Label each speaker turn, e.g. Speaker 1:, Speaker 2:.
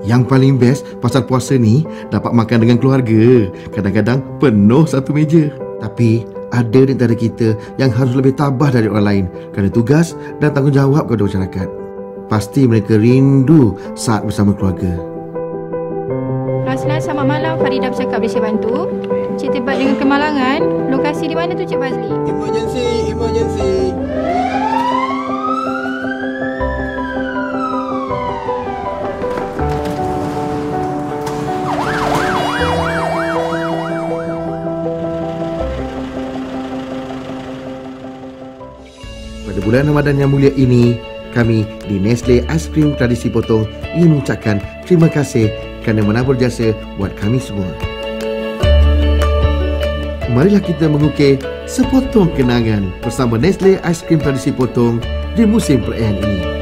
Speaker 1: Yang paling best pasal puasa ni dapat makan dengan keluarga. Kadang-kadang penuh satu meja. Tapi ada di antara kita yang harus lebih tabah dari orang lain kerana tugas dan tanggungjawab kepada masyarakat. Pasti mereka rindu saat bersama keluarga.
Speaker 2: Roslan selamat malam Farida bercakap boleh saya bantu Cik terlibat dengan kemalangan Lokasi di mana tu Cik Fazli?
Speaker 3: Emergency, emergency.
Speaker 1: Pada bulan Ramadan yang mulia ini, kami di Nestle Ice Cream Tradisi Potong ingin mengucapkan terima kasih kerana menabur jasa buat kami semua. Marilah kita mengukir sepotong kenangan bersama Nestle Ice Cream Tradisi Potong di musim perayaan ini.